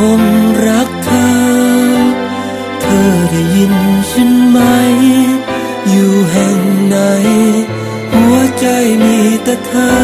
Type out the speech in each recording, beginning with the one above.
งคงรักเธอ เธอได้ยินฉันไหม อยู่แห่งไหน หัวใจมีแต่เธอ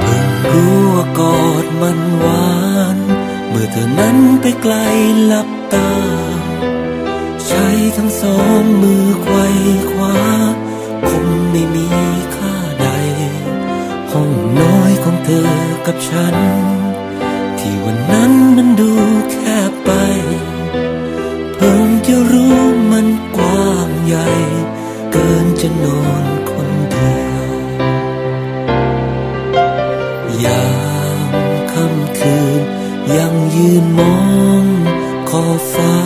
เพิ่งรู้ว่ากอดมันหวาน เมื่อเธอนั้นไปไกลหลับตา ใช้ทั้งสองมือไขว้คว้าคงไม่มี อยของเธอกับฉัน ที่วันนั้นมันดูแคบไปเพิ่งจะรู้มันกว้างใหญ่ เกินจะนอนคนเดียวยามค่ำคืน ยังยืนมองขอบฟ้า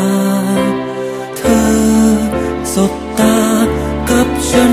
เธอสบตากับฉัน